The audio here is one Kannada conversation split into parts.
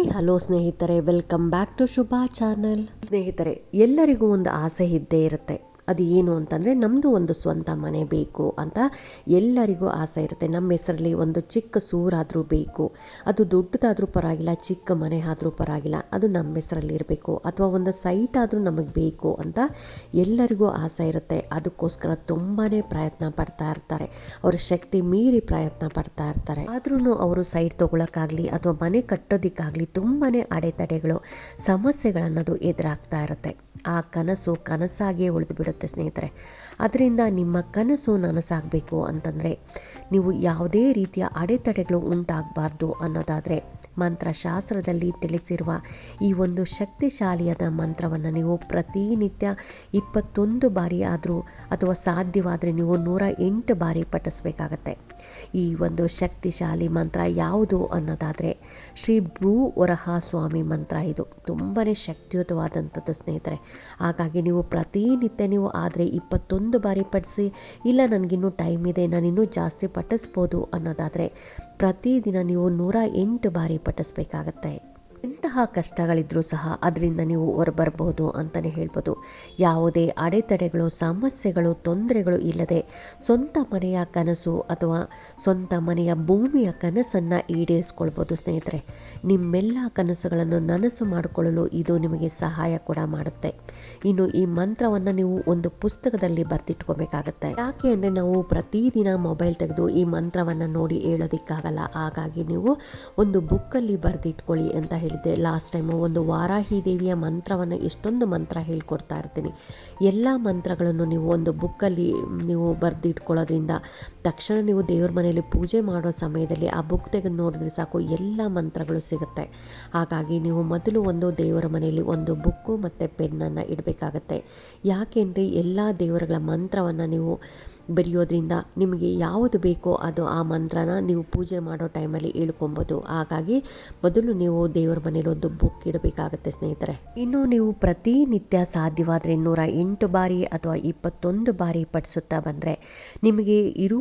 ಹಾಯ್ ಹಲೋ ಸ್ನೇಹಿತರೆ welcome back to Shubha channel. ಸ್ನೇಹಿತರೆ ಎಲ್ಲರಿಗೂ ಒಂದು ಆಸೆ ಇದ್ದೇ ಇರುತ್ತೆ. ಅದು ಏನು ಅಂತಂದರೆ ನಮ್ಮದು ಒಂದು ಸ್ವಂತ ಮನೆ ಬೇಕು ಅಂತ ಎಲ್ಲರಿಗೂ ಆಸೆ ಇರುತ್ತೆ. ನಮ್ಮ ಹೆಸರಲ್ಲಿ ಒಂದು ಚಿಕ್ಕ ಸೂರಾದರೂ ಬೇಕು, ಅದು ದೊಡ್ಡದಾದರೂ ಪರವಾಗಿಲ್ಲ, ಚಿಕ್ಕ ಮನೆ ಆದರೂ ಪರವಾಗಿಲ್ಲ, ಅದು ನಮ್ಮ ಹೆಸರಲ್ಲಿ ಇರಬೇಕು, ಅಥವಾ ಒಂದು ಸೈಟ್ ಆದರೂ ನಮಗೆ ಬೇಕು ಅಂತ ಎಲ್ಲರಿಗೂ ಆಸೆ ಇರುತ್ತೆ. ಅದಕ್ಕೋಸ್ಕರ ತುಂಬಾ ಪ್ರಯತ್ನ ಪಡ್ತಾ ಇರ್ತಾರೆ. ಅವರ ಶಕ್ತಿ ಮೀರಿ ಪ್ರಯತ್ನ ಪಡ್ತಾ ಇರ್ತಾರೆ. ಆದ್ರೂ ಅವರು ಸೈಟ್ ತೊಗೊಳಕ್ಕಾಗಲಿ ಅಥವಾ ಮನೆ ಕಟ್ಟೋದಿಕ್ಕಾಗ್ಲಿ ತುಂಬಾ ಅಡೆತಡೆಗಳು, ಸಮಸ್ಯೆಗಳನ್ನೋದು ಎದುರಾಗ್ತಾ ಇರುತ್ತೆ. ಆ ಕನಸು ಕನಸಾಗಿಯೇ ಉಳಿದು ಬಿಡುತ್ತೆ. ಸ್ನೇಹಿತರೆ. ಅದರಿಂದ ನಿಮ್ಮ ಕನಸು ನನಸಾಗಬೇಕು ಅಂತಂದರೆ ನೀವು ಯಾವುದೇ ರೀತಿಯ ಅಡೆತಡೆಗಳು ಉಂಟಾಗಬಾರ್ದು ಅನ್ನೋದಾದರೆ ಮಂತ್ರಶಾಸ್ತ್ರದಲ್ಲಿ ತಿಳಿಸಿರುವ ಈ ಒಂದು ಶಕ್ತಿಶಾಲಿಯಾದ ಮಂತ್ರವನ್ನು ನೀವು ಪ್ರತಿನಿತ್ಯ ಇಪ್ಪತ್ತೊಂದು ಬಾರಿ ಆದರೂ ಅಥವಾ ಸಾಧ್ಯವಾದರೆ ನೀವು ನೂರ ಎಂಟು ಬಾರಿ ಪಠಿಸಬೇಕಾಗತ್ತೆ. ಈ ಒಂದು ಶಕ್ತಿಶಾಲಿ ಮಂತ್ರ ಯಾವುದು ಅನ್ನೋದಾದರೆ ಶ್ರೀ ಭ್ರೂ ವರಹ ಸ್ವಾಮಿ ಮಂತ್ರ ಇದು. ತುಂಬಾ ಶಕ್ತಿಯುತವಾದಂಥದ್ದು ಸ್ನೇಹಿತರೆ. ಹಾಗಾಗಿ ನೀವು ಪ್ರತಿನಿತ್ಯ ನೀವು ಆದರೆ ಇಪ್ಪತ್ತೊಂದು ಬಾರಿ ಪಡಿಸಿ ಇಲ್ಲ ನನಗಿನ್ನೂ ಟೈಮ್ ಇದೆ ನಾನು ಇನ್ನೂ ಜಾಸ್ತಿ ಪಠಿಸ್ಬೋದು ಅನ್ನೋದಾದರೆ ಪ್ರತಿದಿನ ನೀವು ನೂರ ಎಂಟು ಬಾರಿ ಪಠಿಸ್ಬೇಕಾಗತ್ತೆ. ಎಂತಹ ಕಷ್ಟಗಳಿದ್ರೂ ಸಹ ಅದರಿಂದ ನೀವು ಹೊರಬರಬಹುದು ಅಂತಲೇ ಹೇಳ್ಬೋದು. ಯಾವುದೇ ಅಡೆತಡೆಗಳು, ಸಮಸ್ಯೆಗಳು, ತೊಂದರೆಗಳು ಇಲ್ಲದೆ ಸ್ವಂತ ಮನೆಯ ಕನಸು ಅಥವಾ ಸ್ವಂತ ಮನೆಯ ಭೂಮಿಯ ಕನಸನ್ನು ಈಡೇರಿಸ್ಕೊಳ್ಬೋದು ಸ್ನೇಹಿತರೆ. ನಿಮ್ಮೆಲ್ಲ ಕನಸುಗಳನ್ನು ನನಸು ಮಾಡಿಕೊಳ್ಳಲು ಇದು ನಿಮಗೆ ಸಹಾಯ ಕೂಡ ಮಾಡುತ್ತೆ. ಇನ್ನು ಈ ಮಂತ್ರವನ್ನು ನೀವು ಒಂದು ಪುಸ್ತಕದಲ್ಲಿ ಬರೆದಿಟ್ಕೋಬೇಕಾಗತ್ತೆ. ಯಾಕೆ ಅಂದರೆ ನಾವು ಪ್ರತಿದಿನ ಮೊಬೈಲ್ ತೆಗೆದು ಈ ಮಂತ್ರವನ್ನು ನೋಡಿ ಹೇಳೋದಕ್ಕಾಗಲ್ಲ. ಹಾಗಾಗಿ ನೀವು ಒಂದು ಬುಕ್ಕಲ್ಲಿ ಬರೆದಿಟ್ಕೊಳ್ಳಿ ಅಂತ ಹೇಳಿದ್ದೆ. ಲಾಸ್ಟ್ ಟೈಮು ಒಂದು ವಾರಾಹಿ ದೇವಿಯ ಮಂತ್ರವನ್ನು ಎಷ್ಟೊಂದು ಮಂತ್ರ ಹೇಳ್ಕೊಡ್ತಾ ಇರ್ತೀನಿ. ಎಲ್ಲ ಮಂತ್ರಗಳನ್ನು ನೀವು ಒಂದು ಬುಕ್ಕಲ್ಲಿ ನೀವು ಬರೆದಿಟ್ಕೊಳ್ಳೋದ್ರಿಂದ ತಕ್ಷಣ ನೀವು ದೇವ್ರ ಮನೆಯಲ್ಲಿ ಪೂಜೆ ಮಾಡೋ ಸಮಯದಲ್ಲಿ ಆ ಬುಕ್ ತೆಗೆದು ನೋಡಿದ್ರೆ ಸಾಕು, ಎಲ್ಲ ಮಂತ್ರಗಳು ಸಿಗುತ್ತೆ. ಹಾಗಾಗಿ ನೀವು ಮೊದಲು ಒಂದು ದೇವರ ಮನೆಯಲ್ಲಿ ಒಂದು ಬುಕ್ಕು ಮತ್ತು ಪೆನ್ನನ್ನು ಇಡಬೇಕಾಗತ್ತೆ. ಯಾಕೆಂದರೆ ಎಲ್ಲ ದೇವರುಗಳ ಮಂತ್ರವನ್ನು ನೀವು ಬರೆಯೋದ್ರಿಂದ ನಿಮಗೆ ಯಾವುದು ಬೇಕೋ ಅದು ಆ ಮಂತ್ರನ ನೀವು ಪೂಜೆ ಮಾಡೋ ಟೈಮಲ್ಲಿ ಹೇಳ್ಕೊಬೋದು. ಹಾಗಾಗಿ ಮೊದಲು ನೀವು ದೇವರ ಮನೇಲಿ ಒಂದು ಬುಕ್ ಇಡಬೇಕಾಗತ್ತೆ ಸ್ನೇಹಿತರೆ. ಇನ್ನು ನೀವು ಪ್ರತಿನಿತ್ಯ ಸಾಧ್ಯವಾದರೆ ನೂರ ಎಂಟು ಬಾರಿ ಅಥವಾ ಇಪ್ಪತ್ತೊಂದು ಬಾರಿ ಪಠಿಸುತ್ತಾ ಬಂದರೆ ನಿಮಗೆ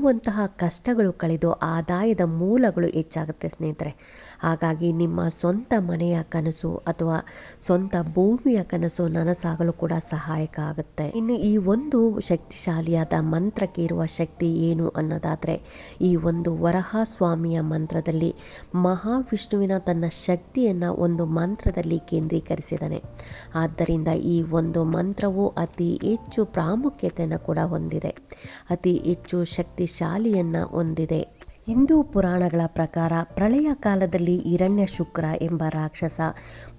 ಇರುವಂತಹ ಕಷ್ಟಗಳು ಕಳೆದು ಆದಾಯದ ಮೂಲಗಳು ಹೆಚ್ಚಾಗುತ್ತೆ ಸ್ನೇಹಿತರೆ. ಹಾಗಾಗಿ ನಿಮ್ಮ ಸ್ವಂತ ಮನೆಯ ಕನಸು ಅಥವಾ ಸ್ವಂತ ಭೂಮಿಯ ಕನಸು ನನಸಾಗಲು ಕೂಡ ಸಹಾಯಕ ಆಗುತ್ತೆ. ಇನ್ನು ಈ ಒಂದು ಶಕ್ತಿಶಾಲಿಯಾದ ಮಂತ್ರಕ್ಕೆ ಇರುವ ಶಕ್ತಿ ಏನು ಅನ್ನೋದಾದರೆ, ಈ ಒಂದು ವರಹ ಸ್ವಾಮಿಯ ಮಂತ್ರದಲ್ಲಿ ಮಹಾವಿಷ್ಣುವಿನ ತನ್ನ ಶಕ್ತಿಯನ್ನು ಒಂದು ಮಂತ್ರದಲ್ಲಿ ಕೇಂದ್ರೀಕರಿಸಿದನೆ ಆದ್ದರಿಂದ ಈ ಒಂದು ಮಂತ್ರವು ಅತಿ ಹೆಚ್ಚು ಪ್ರಾಮುಖ್ಯತೆಯನ್ನು ಕೂಡ ಹೊಂದಿದೆ. ಅತಿ ಹೆಚ್ಚು ಶಕ್ತಿಶಾಲಿಯನ್ನು ಹೊಂದಿದೆ. ಹಿಂದೂ ಪುರಾಣಗಳ ಪ್ರಕಾರ ಪ್ರಳಯ ಕಾಲದಲ್ಲಿ ಹಿರಣ್ಯ ಶುಕ್ರ ಎಂಬ ರಾಕ್ಷಸ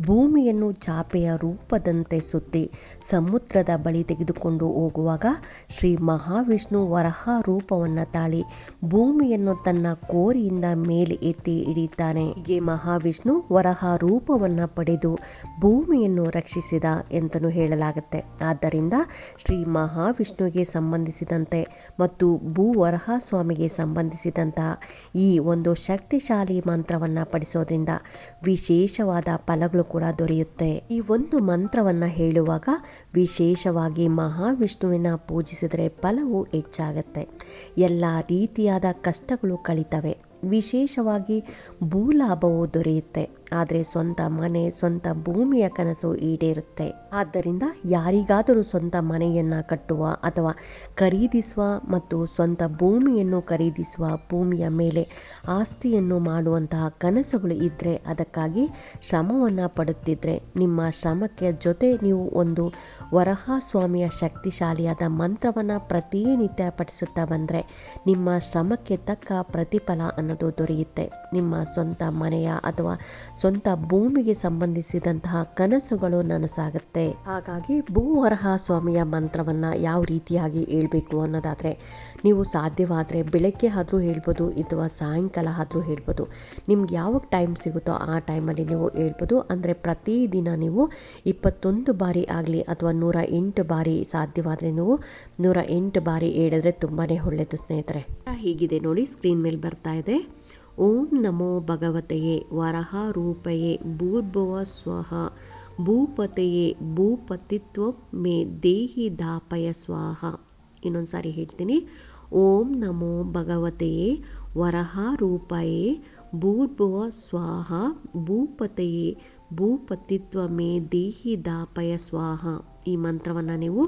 ಭೂಮಿಯನ್ನು ಚಾಪೆಯ ರೂಪದಂತೆ ಸುತ್ತಿ ಸಮುದ್ರದ ಬಳಿ ತೆಗೆದುಕೊಂಡು ಹೋಗುವಾಗ ಶ್ರೀ ಮಹಾವಿಷ್ಣು ವರಹ ರೂಪವನ್ನು ತಾಳಿ ಭೂಮಿಯನ್ನು ತನ್ನ ಕೋರಿಯಿಂದ ಮೇಲೆ ಎತ್ತಿ ಹಿಡಿಯುತ್ತಾನೆ. ಹೀಗೆ ಮಹಾವಿಷ್ಣು ವರಹ ರೂಪವನ್ನು ಪಡೆದು ಭೂಮಿಯನ್ನು ರಕ್ಷಿಸಿದ ಎಂತಲೂ ಹೇಳಲಾಗುತ್ತೆ. ಆದ್ದರಿಂದ ಶ್ರೀ ಮಹಾವಿಷ್ಣುವಿಗೆ ಸಂಬಂಧಿಸಿದಂತೆ ಮತ್ತು ಭೂ ವರಹ ಸ್ವಾಮಿಗೆ ಸಂಬಂಧಿಸಿದಂತಹ ಈ ಒಂದು ಶಕ್ತಿಶಾಲಿ ಮಂತ್ರವನ್ನು ಪಡಿಸೋದ್ರಿಂದ ವಿಶೇಷವಾದ ಫಲಗಳು ಕೂಡ ದೊರೆಯುತ್ತೆ. ಈ ಒಂದು ಮಂತ್ರವನ್ನು ಹೇಳುವಾಗ ವಿಶೇಷವಾಗಿ ಮಹಾವಿಷ್ಣುವಿನ ಪೂಜಿಸಿದರೆ ಫಲವು ಹೆಚ್ಚಾಗುತ್ತೆ. ಎಲ್ಲ ರೀತಿಯಾದ ಕಷ್ಟಗಳು ಕಳಿತವೆ. ವಿಶೇಷವಾಗಿ ಭೂಲಾಭವು ದೊರೆಯುತ್ತೆ. ಆದರೆ ಸ್ವಂತ ಮನೆ, ಸ್ವಂತ ಭೂಮಿಯ ಕನಸು ಈಡೇರುತ್ತೆ. ಆದ್ದರಿಂದ ಯಾರಿಗಾದರೂ ಸ್ವಂತ ಮನೆಯನ್ನು ಕಟ್ಟುವ ಅಥವಾ ಖರೀದಿಸುವ ಮತ್ತು ಸ್ವಂತ ಭೂಮಿಯನ್ನು ಖರೀದಿಸುವ ಭೂಮಿಯ ಮೇಲೆ ಆಸ್ತಿಯನ್ನು ಮಾಡುವಂತಹ ಕನಸುಗಳು ಇದ್ದರೆ ಅದಕ್ಕಾಗಿ ಶ್ರಮವನ್ನು ಪಡುತ್ತಿದ್ದರೆ ನಿಮ್ಮ ಶ್ರಮಕ್ಕೆ ಜೊತೆ ನೀವು ಒಂದು ವರಹ ಸ್ವಾಮಿಯ ಶಕ್ತಿಶಾಲಿಯಾದ ಮಂತ್ರವನ್ನು ಪ್ರತಿನಿತ್ಯ ಪಠಿಸುತ್ತಾ ಬಂದರೆ ನಿಮ್ಮ ಶ್ರಮಕ್ಕೆ ತಕ್ಕ ಪ್ರತಿಫಲ ಅನ್ನೋದು ದೊರೆಯುತ್ತೆ. ನಿಮ್ಮ ಸ್ವಂತ ಮನೆಯ ಅಥವಾ ಸ್ವಂತ ಭೂಮಿಗೆ ಸಂಬಂಧಿಸಿದಂತಹ ಕನಸುಗಳು ನನಸಾಗುತ್ತೆ. ಹಾಗಾಗಿ ಭೂವರಹ ಸ್ವಾಮಿಯ ಮಂತ್ರವನ್ನ ಯಾವ ರೀತಿಯಾಗಿ ಹೇಳಬೇಕು ಅನ್ನೋದಾದರೆ, ನೀವು ಸಾಧ್ಯವಾದರೆ ಬೆಳಗ್ಗೆ ಆದರೂ ಹೇಳ್ಬೋದು ಅಥವಾ ಸಾಯಂಕಾಲ ಆದರೂ ಹೇಳ್ಬೋದು. ನಿಮ್ಗೆ ಯಾವಾಗ ಟೈಮ್ ಸಿಗುತ್ತೋ ಆ ಟೈಮಲ್ಲಿ ನೀವು ಹೇಳ್ಬೋದು. ಅಂದರೆ ಪ್ರತಿದಿನ ನೀವು ಇಪ್ಪತ್ತೊಂದು ಬಾರಿ ಆಗಲಿ ಅಥವಾ ನೂರ ಎಂಟು ಬಾರಿ ಸಾಧ್ಯವಾದರೆ ನೀವು ನೂರ ಎಂಟು ಬಾರಿ ಹೇಳಿದ್ರೆ ತುಂಬಾ ಒಳ್ಳೆಯದು ಸ್ನೇಹಿತರೆ. ಹೀಗಿದೆ ನೋಡಿ ಸ್ಕ್ರೀನ್ ಮೇಲೆ ಬರ್ತಾ ಇದೆ. ಓಂ ನಮೋ ಭಗವತೆಯೇ ವರಹ ರೂಪಯೇ ಭೂರ್ಭುವ ಸ್ವಹ, ಭೂಪತೆಯೇ ಭೂಪತಿತ್ವ ಮೇ ದೇಹಿ ದಾಪಯ ಸ್ವಾಹ. ಇನ್ನೊಂದು ಸಾರಿ ಹೇಳ್ತೀನಿ. ಓಂ ನಮೋ ಭಗವತೆಯೇ ವರಹ ರೂಪಯೇ ಭೂರ್ಭುವ ಸ್ವಾಹ, ಭೂಪತೆಯೇ ಭೂಪತಿತ್ವ ಮೇ ದೇಹಿ ದಾಪಯ ಸ್ವಾಹ. ಈ ಮಂತ್ರವನ್ನು ನೀವು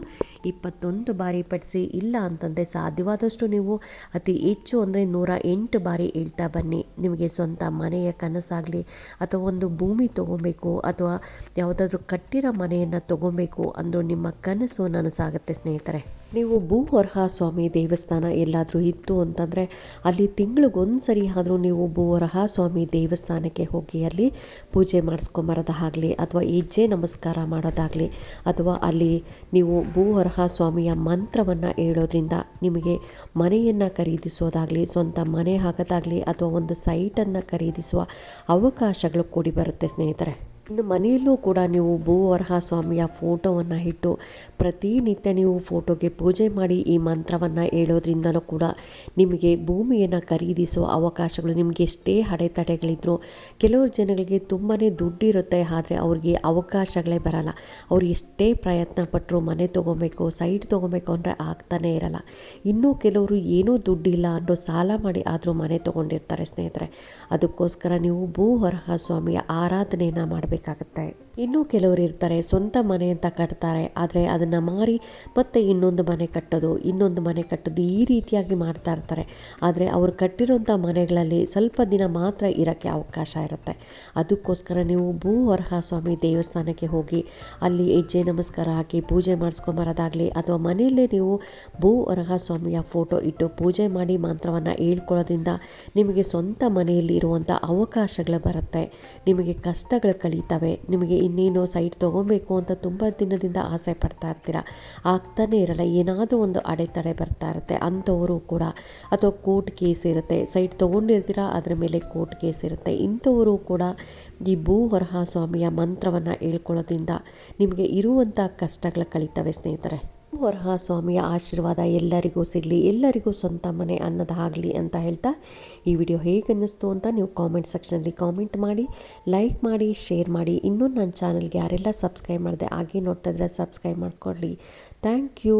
ಇಪ್ಪತ್ತೊಂದು ಬಾರಿ ಪಠಿಸಿ, ಇಲ್ಲ ಅಂತಂದರೆ ಸಾಧ್ಯವಾದಷ್ಟು ನೀವು ಅತಿ ಹೆಚ್ಚು ಅಂದರೆ ನೂರ ಎಂಟು ಬಾರಿ ಹೇಳ್ತಾ ಬನ್ನಿ. ನಿಮಗೆ ಸ್ವಂತ ಮನೆಯ ಕನಸಾಗಲಿ, ಅಥವಾ ಒಂದು ಭೂಮಿ ತೊಗೊಬೇಕು, ಅಥವಾ ಯಾವುದಾದ್ರೂ ಕಟ್ಟಿರೋ ಮನೆಯನ್ನು ತೊಗೊಬೇಕು ಅಂದರೂ ನಿಮ್ಮ ಕನಸು ನನಸಾಗುತ್ತೆ ಸ್ನೇಹಿತರೆ. ನೀವು ಭೂ ವರಹ ಸ್ವಾಮಿ ದೇವಸ್ಥಾನ ಎಲ್ಲಾದರೂ ಇತ್ತು ಅಂತಂದರೆ ಅಲ್ಲಿ ತಿಂಗಳಿಗೊಂದು ಸರಿ ಆದರೂ ನೀವು ಭೂ ವರಹ ಸ್ವಾಮಿ ದೇವಸ್ಥಾನಕ್ಕೆ ಹೋಗಿ ಅಲ್ಲಿ ಪೂಜೆ ಮಾಡಿಸ್ಕೊಂಬರೋದಾಗಲಿ ಅಥವಾ ಹೆಜ್ಜೆ ನಮಸ್ಕಾರ ಮಾಡೋದಾಗಲಿ ಅಥವಾ ಅಲ್ಲಿ ನೀವು ಭೂ ವರಹ ಸ್ವಾಮಿಯ ಮಂತ್ರವನ್ನು ಹೇಳೋದ್ರಿಂದ ನಿಮಗೆ ಮನೆಯನ್ನು ಖರೀದಿಸೋದಾಗಲಿ, ಸ್ವಂತ ಮನೆ ಹಾಕೋದಾಗಲಿ ಅಥವಾ ಒಂದು ಸೈಟನ್ನು ಖರೀದಿಸುವ ಅವಕಾಶಗಳು ಕೂಡಿ ಬರುತ್ತೆ ಸ್ನೇಹಿತರೆ. ಇನ್ನು ಮನೆಯಲ್ಲೂ ಕೂಡ ನೀವು ಭೂವರಹ ಸ್ವಾಮಿಯ ಫೋಟೋವನ್ನು ಇಟ್ಟು ಪ್ರತಿನಿತ್ಯ ನೀವು ಫೋಟೋಗೆ ಪೂಜೆ ಮಾಡಿ ಈ ಮಂತ್ರವನ್ನು ಹೇಳೋದ್ರಿಂದಲೂ ಕೂಡ ನಿಮಗೆ ಭೂಮಿಯನ್ನು ಖರೀದಿಸುವ ಅವಕಾಶಗಳು, ನಿಮಗೆ ಎಷ್ಟೇ ಅಡೆತಡೆಗಳಿದ್ರು ಕೆಲವರು ಜನಗಳಿಗೆ ತುಂಬಾ ದುಡ್ಡಿರುತ್ತೆ, ಆದರೆ ಅವ್ರಿಗೆ ಅವಕಾಶಗಳೇ ಬರಲ್ಲ. ಅವ್ರು ಎಷ್ಟೇ ಪ್ರಯತ್ನ ಪಟ್ಟರು ಮನೆ ತೊಗೊಬೇಕು, ಸೈಟ್ ತೊಗೊಬೇಕು ಅಂದರೆ ಆಗ್ತಾನೇ ಇರಲ್ಲ. ಇನ್ನೂ ಕೆಲವರು ಏನೂ ದುಡ್ಡಿಲ್ಲ ಅನ್ನೋ ಸಾಲ ಮಾಡಿ ಆದರೂ ಮನೆ ತೊಗೊಂಡಿರ್ತಾರೆ ಸ್ನೇಹಿತರೆ. ಅದಕ್ಕೋಸ್ಕರ ನೀವು ಭೂವರ್ಹ ಸ್ವಾಮಿಯ ಆರಾಧನೆಯನ್ನು ಮಾಡಬೇಕಾಗತ್ತೆ. ಇನ್ನೂ ಕೆಲವರು ಇರ್ತಾರೆ, ಸ್ವಂತ ಮನೆ ಅಂತ ಕಟ್ತಾರೆ. ಆದರೆ ಅದನ್ನು ಮಾರಿ ಮತ್ತೆ ಇನ್ನೊಂದು ಮನೆ ಕಟ್ಟೋದು, ಇನ್ನೊಂದು ಮನೆ ಕಟ್ಟೋದು ಈ ರೀತಿಯಾಗಿ ಮಾಡ್ತಾ ಇರ್ತಾರೆ. ಆದರೆ ಅವರು ಕಟ್ಟಿರೋಂಥ ಮನೆಗಳಲ್ಲಿ ಸ್ವಲ್ಪ ದಿನ ಮಾತ್ರ ಇರೋಕ್ಕೆ ಅವಕಾಶ ಇರುತ್ತೆ. ಅದಕ್ಕೋಸ್ಕರ ನೀವು ಭೂ ವರಹ ಸ್ವಾಮಿ ದೇವಸ್ಥಾನಕ್ಕೆ ಹೋಗಿ ಅಲ್ಲಿ ಹೆಜ್ಜೆ ನಮಸ್ಕಾರ ಹಾಕಿ ಪೂಜೆ ಮಾಡಿಸ್ಕೊಂಬರೋದಾಗಲಿ ಅಥವಾ ಮನೆಯಲ್ಲೇ ನೀವು ಭೂ ವರಹ ಸ್ವಾಮಿಯ ಫೋಟೋ ಇಟ್ಟು ಪೂಜೆ ಮಾಡಿ ಮಂತ್ರವನ್ನು ಹೇಳ್ಕೊಳ್ಳೋದ್ರಿಂದ ನಿಮಗೆ ಸ್ವಂತ ಮನೆಯಲ್ಲಿ ಇರುವಂಥ ಅವಕಾಶಗಳು ಬರುತ್ತೆ. ನಿಮಗೆ ಕಷ್ಟಗಳು ಕಳೀತವೆ, ನಿಮಗೆ ಇನ್ನೇನು ಸೈಟ್ ತೊಗೊಬೇಕು ಅಂತ ತುಂಬ ದಿನದಿಂದ ಆಸೆ ಪಡ್ತಾ ಇರ್ತೀರ? ಆಗ್ತಾನೇ ಇರಲ್ಲ, ಏನಾದರೂ ಒಂದು ಅಡೆತಡೆ ಬರ್ತಾ ಇರುತ್ತೆ, ಅಂಥವರು ಕೂಡ. ಅಥವಾ ಕೋರ್ಟ್ ಕೇಸ್ ಇರುತ್ತೆ, ಸೈಟ್ ತೊಗೊಂಡಿರ್ತೀರ, ಅದರ ಮೇಲೆ ಕೋರ್ಟ್ ಕೇಸ್ ಇರುತ್ತೆ. ಇಂಥವರು ಕೂಡ ಈ ಭೂ ವರಹ ಸ್ವಾಮಿಯ ಮಂತ್ರವನ್ನು ಹೇಳ್ಕೊಳ್ಳೋದ್ರಿಂದ ನಿಮಗೆ ಇರುವಂಥ ಕಷ್ಟಗಳು ಕಳೀತವೆ ಸ್ನೇಹಿತರೆ. ವರಹ ಸ್ವಾಮಿಯ ಆಶೀರ್ವಾದ ಎಲ್ಲರಿಗೂ ಸಿಗಲಿ, ಎಲ್ಲರಿಗೂ ಸ್ವಂತ ಮನೆ ಅನ್ನೋದಾಗಲಿ ಅಂತ ಹೇಳ್ತಾ ಈ ವಿಡಿಯೋ ಹೇಗೆ ಅನ್ನಿಸ್ತು ಅಂತ ನೀವು ಕಾಮೆಂಟ್ ಸೆಕ್ಷನಲ್ಲಿ ಕಾಮೆಂಟ್ ಮಾಡಿ ಲೈಕ್ ಮಾಡಿ ಶೇರ್ ಮಾಡಿ. ಇನ್ನೂ ನನ್ನ ಚಾನಲ್ಗೆ ಯಾರೆಲ್ಲ ಸಬ್ಸ್ಕ್ರೈಬ್ ಮಾಡಿದೆ ಹಾಗೆ ನೋಡ್ತಾ ಇದ್ರೆ ಸಬ್ಸ್ಕ್ರೈಬ್ ಮಾಡಿಕೊಳ್ಳಿ ಥ್ಯಾಂಕ್ ಯು